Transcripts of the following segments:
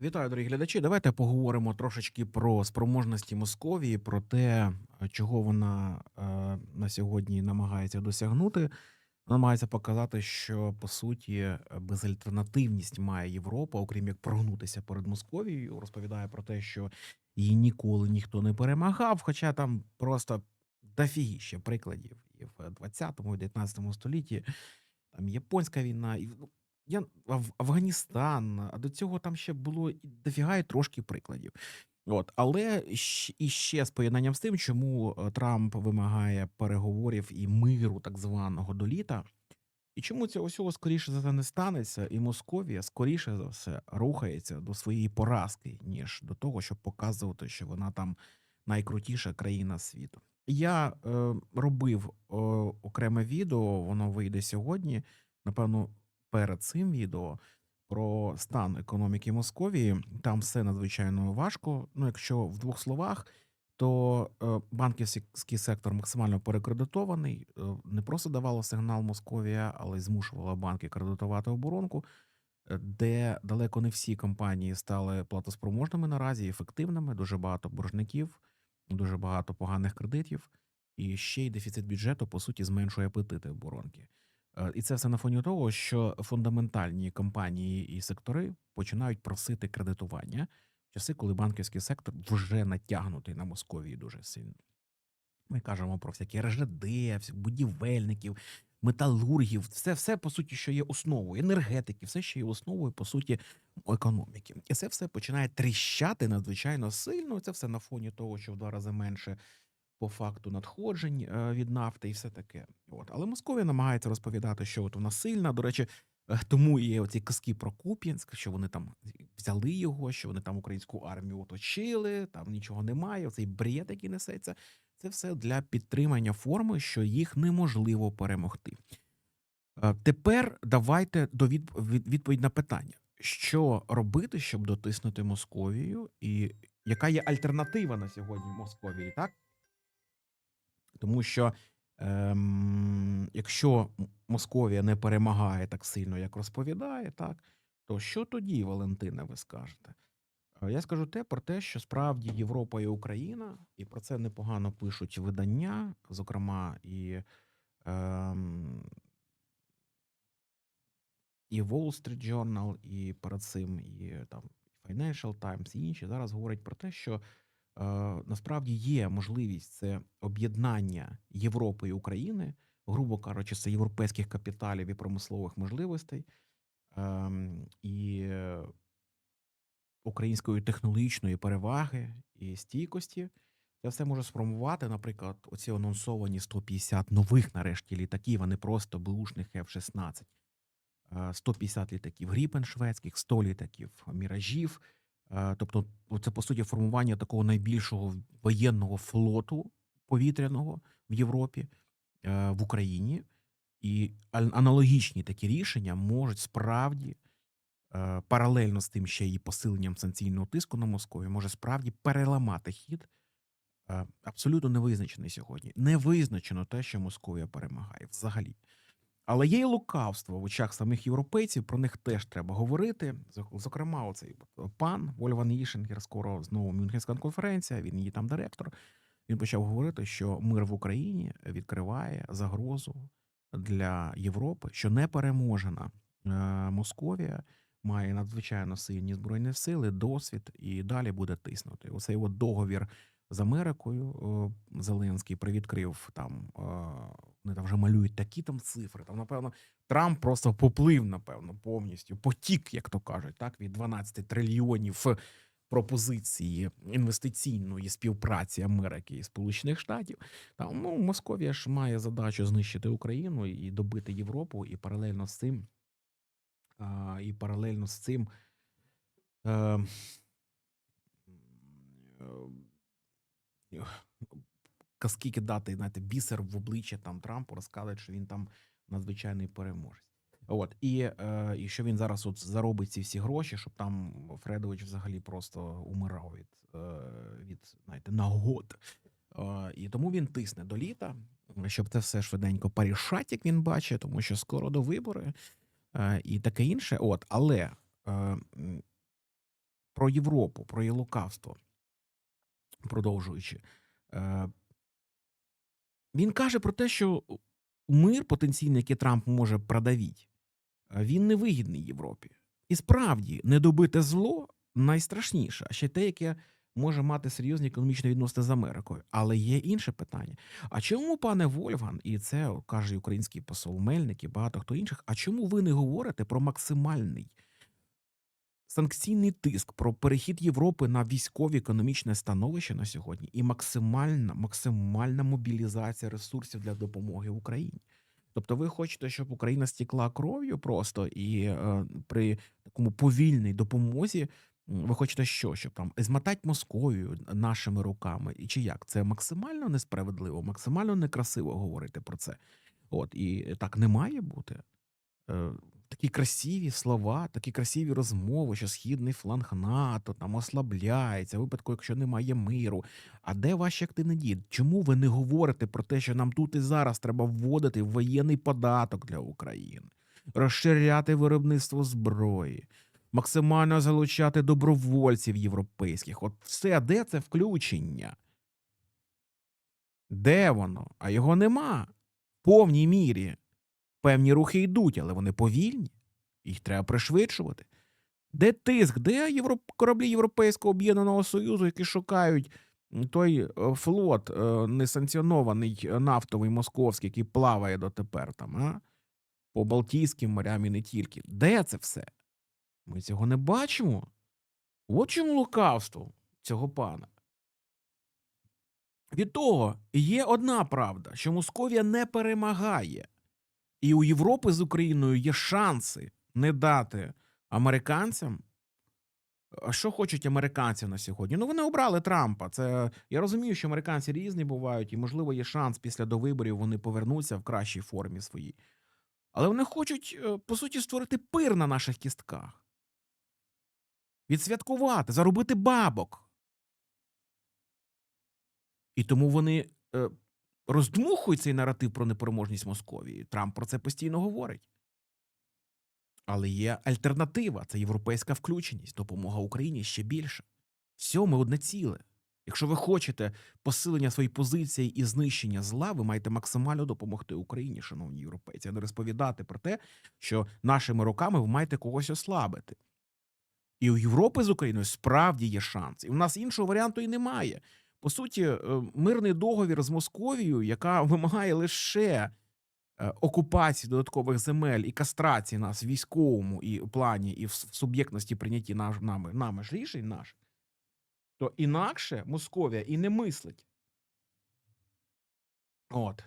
Вітаю, дорогі глядачі. Давайте поговоримо трошечки про спроможності Московії, про те, е, чого вона е, на сьогодні намагається досягнути. Намагається показати, що по суті безальтернативність має Європа, окрім як прогнутися перед Московією. Розповідає про те, що її ніколи ніхто не перемагав. Хоча там просто дофігіще прикладів і в 20-му, і 19 столітті. Там японська війна, і ну, я Аф Афганістан, а до цього там ще було і дофіга і трошки прикладів. От, але щ і ще з поєднанням з тим, чому, е, Трамп вимагає переговорів і миру так званого до літа, і чому цього всього скоріше за все не станеться, і Московія скоріше за все рухається до своєї поразки, ніж до того, щоб показувати, що вона там найкрутіша країна світу. Я, е, робив, о, окреме відео, воно вийде сьогодні. Напевно, перед цим відео про стан економіки Московії. Там все надзвичайно важко. Ну, якщо в двох словах, то е, банківський сектор максимально перекредитований. Е, не просто давала сигнал Московія, але й змушувала банки кредитувати оборонку, е, де далеко не всі компанії стали платоспроможними наразі, ефективними. Дуже багато боржників, дуже багато поганих кредитів, і ще й дефіцит бюджету по суті зменшує апетити оборонки. Е, І це все на фоні того, що фундаментальні компанії і сектори починають просити кредитування в часи, коли банківський сектор вже натягнутий на Московії дуже сильно. Ми кажемо про всякі РЖД, будівельників, металургів, все, все по суті, що є основою, енергетики, все, що є основою, по суті, економіки. І це все починає тріщати надзвичайно сильно. Це все на фоні того, що в два рази менше по факту надходжень е, від нафти і все таке. От. Але Московія намагається розповідати, що от вона сильна. До речі, е, тому є оці казки про Куп'янськ, що вони там взяли його, що вони там українську армію оточили, там нічого немає. Оцей бред, який несеться. Це все для підтримання форми, що їх неможливо перемогти. Е, Тепер давайте до від, від- відповідь на питання, що робити, щоб дотиснути Московію, і яка є альтернатива на сьогодні Московії, так? Тому що ем, якщо Московія не перемагає так сильно, як розповідає, так, то що тоді, Валентина, ви скажете? Е, Я скажу те про те, що справді Європа і Україна, і про це непогано пишуть видання, зокрема, і, ем, і Wall Street Journal, і перед цим, і там Financial Times, і інші зараз говорять про те, що насправді є можливість це об'єднання Європи і України, грубо кажучи, це європейських капіталів і промислових можливостей, ем, і е, української технологічної переваги і стійкості. Це все може спромувати, наприклад, оці анонсовані 150 нових нарешті літаків, а не просто беушних F-16. Е, 150 літаків Гріпен шведських, 100 літаків міражів. Е, Тобто, це по суті формування такого найбільшого воєнного флоту повітряного в Європі, е, в Україні. І аналогічні такі рішення можуть справді е, паралельно з тим ще й посиленням санкційного тиску на Московію, може справді переламати хід. Абсолютно невизначений сьогодні. Не визначено те, що Московія перемагає взагалі. Але є і лукавство в очах самих європейців, про них теж треба говорити. Зокрема, оцей пан Вольван Ішингер, скоро знову Мюнхенська конференція, він її там директор. Він почав говорити, що мир в Україні відкриває загрозу для Європи, що непереможена е, Московія має надзвичайно сильні збройні сили, досвід і далі буде тиснути. Оцей от договір з Америкою е, Зеленський привідкрив там. Вони там вже малюють такі там цифри. Там, напевно, Трамп просто поплив, напевно, повністю потік, як то кажуть, так від 12 трильйонів пропозиції інвестиційної співпраці Америки і Сполучених Штатів. Там ну Московія ж має задачу знищити Україну і добити Європу, і паралельно з цим, а, і паралельно з цим. Е, казки кидати, знаєте, бісер в обличчя там Трампу, розказують, що він там надзвичайний переможець. От і, е, і що він зараз от заробить ці всі гроші, щоб там Фредович взагалі просто умирав від, е, від знаєте, нагод. Е, і тому він тисне до літа, щоб це все швиденько порішати, як він бачить, тому що скоро до вибори е, і таке інше. От, але е, про Європу, про її лукавство, продовжуючи. Е, він каже про те, що мир потенційний, який Трамп може продавити, він невигідний Європі. І справді, недобите зло найстрашніше, а ще те, яке може мати серйозні економічні відносини з Америкою. Але є інше питання. А чому, пане Вольфган, і це каже український посол Мельник і багато хто інших, а чому ви не говорите про максимальний санкційний тиск, про перехід Європи на військове економічне становище на сьогодні і максимальна, максимальна мобілізація ресурсів для допомоги Україні? Тобто, ви хочете, щоб Україна стікла кров'ю просто і е, при такому повільній допомозі ви хочете що? Щоб там змотати Московію нашими руками? І чи як? Це максимально несправедливо, максимально некрасиво говорити про це. От і так не має бути. Такі красиві слова, такі красиві розмови, що східний фланг НАТО там ослабляється, в випадку, якщо немає миру. А де ваші активні дії? Чому ви не говорите про те, що нам тут і зараз треба вводити воєнний податок для України, розширяти виробництво зброї, максимально залучати добровольців європейських? От все, де це включення? Де воно? А його нема в повній мірі. Певні рухи йдуть, але вони повільні. Їх треба пришвидшувати. Де тиск? Де європ... кораблі Європейського об'єднаного Союзу, які шукають той е, флот е, несанкціонований е, нафтовий московський, який плаває дотепер там, а? по Балтійським морям і не тільки. Де це все? Ми цього не бачимо. От чому лукавство цього пана. Від того є одна правда, що Московія не перемагає. І у Європи з Україною є шанси не дати американцям. А що хочуть американці на сьогодні? Ну вони обрали Трампа. Це я розумію, що американці різні бувають, і можливо є шанс після довиборів вони повернуться в кращій формі своїй. Але вони хочуть, е, по суті, створити пир на наших кістках, відсвяткувати, заробити бабок. І тому вони е, роздмухують цей наратив про непереможність Московії. Трамп про це постійно говорить. Але є альтернатива це європейська включеність, допомога Україні ще більше. Все, ми одне ціле. Якщо ви хочете посилення своєї позиції і знищення зла, ви маєте максимально допомогти Україні, шановні європейці, а не розповідати про те, що нашими руками ви маєте когось ослабити. І у Європи з Україною справді є шанс. І у нас іншого варіанту і немає. По суті, е, мирний договір з Московією, яка вимагає лише е, окупації додаткових земель і кастрації нас в військовому і плані, і в суб'єктності прийнятті наш, нами, нами ж рішень наших, то інакше Московія і не мислить. От.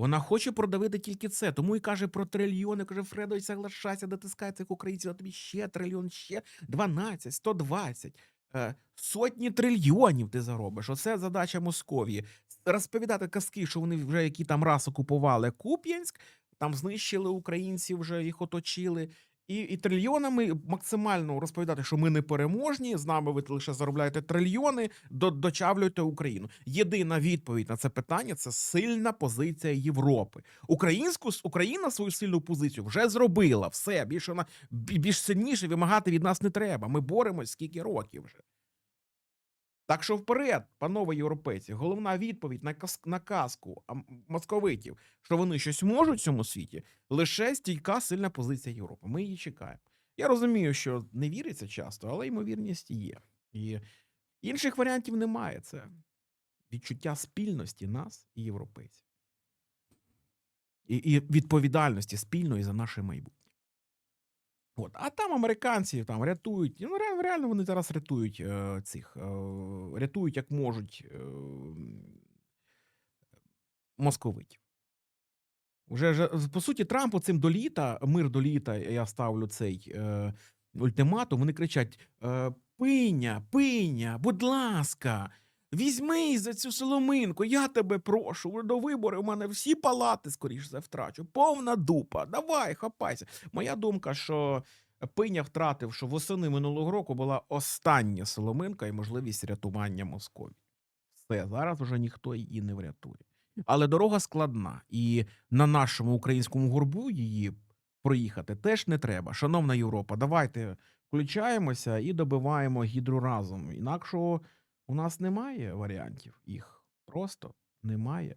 Вона хоче продавити тільки це, тому і каже про трильйони. Каже, Фредович, соглашайся, дотискай цих українців, а тобі ще трильйон, ще 12, 120, е, сотні трильйонів ти заробиш. Оце задача Московії. Розповідати казки, що вони вже які там раз окупували Куп'янськ, там знищили українців, вже їх оточили. І, і трильйонами максимально розповідати, що ми не переможні, з нами ви лише заробляєте трильйони, до, дочавлюєте Україну. Єдина відповідь на це питання це сильна позиція Європи. Українську Україна свою сильну позицію вже зробила. Все більше вона більш сильніше вимагати від нас не треба. Ми боремось скільки років вже. Так що вперед, панове європейці, головна відповідь на кас- на казку московитів, що вони щось можуть в цьому світі, лише стійка сильна позиція Європи. Ми її чекаємо. Я розумію, що не віриться часто, але ймовірність є. І інших варіантів немає. Це відчуття спільності нас і європейців. І, і відповідальності спільної за наше майбутнє. От. А там американці там рятують. Ну, реально, вони зараз рятують е, цих, е, рятують як можуть е, московитів. Уже по суті, Трампу цим до літа, мир до літа, я ставлю цей е, ультиматум. Вони кричать: е, Пиня, пиня, будь ласка, візьми за цю соломинку, я тебе прошу. До виборів у мене всі палати, скоріш за втрачу. Повна дупа. Давай, хапайся. Моя думка, що пиня втратив, що восени минулого року була остання соломинка і можливість рятування Московії. Все, зараз вже ніхто її не врятує. Але дорога складна, і на нашому українському горбу її проїхати теж не треба. Шановна Європа, давайте включаємося і добиваємо гідру разом. Інакшого у нас немає варіантів. Їх просто немає.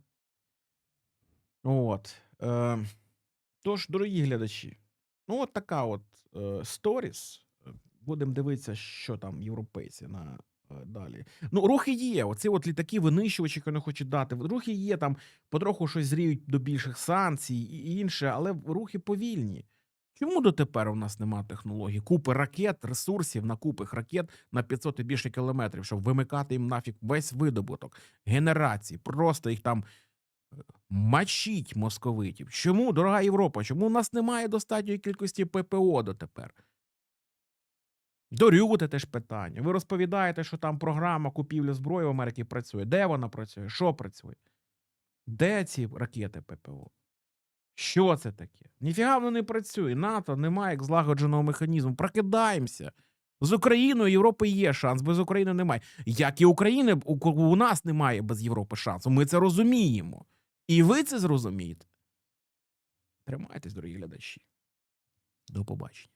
От. Е, тож, дорогі глядачі, ну от така от е, сторіс. Будемо дивитися, що там європейці на е, далі. Ну, рухи є. Оці от літаки винищувачі, які вони хочуть дати. Рухи є там, потроху щось зріють до більших санкцій і інше, але рухи повільні. Чому дотепер у нас немає технологій? Купи ракет, ресурсів на купих ракет на 500 і більше кілометрів, щоб вимикати їм нафіг весь видобуток, генерації, просто їх там е, мачіть московитів. Чому, дорога Європа? Чому у нас немає достатньої кількості ППО дотепер? Дорюте теж питання. Ви розповідаєте, що там програма купівлі зброї в Америці працює. Де вона працює? Що працює? Де ці ракети ППО? Що це таке? Ніфіга воно не працює. НАТО немає як злагодженого механізму. Прокидаємося. З Україною Європи є шанс, без України немає. Як і України, у, у нас немає без Європи шансу. Ми це розуміємо. І ви це зрозумієте. Тримайтесь, дорогі глядачі. До побачення.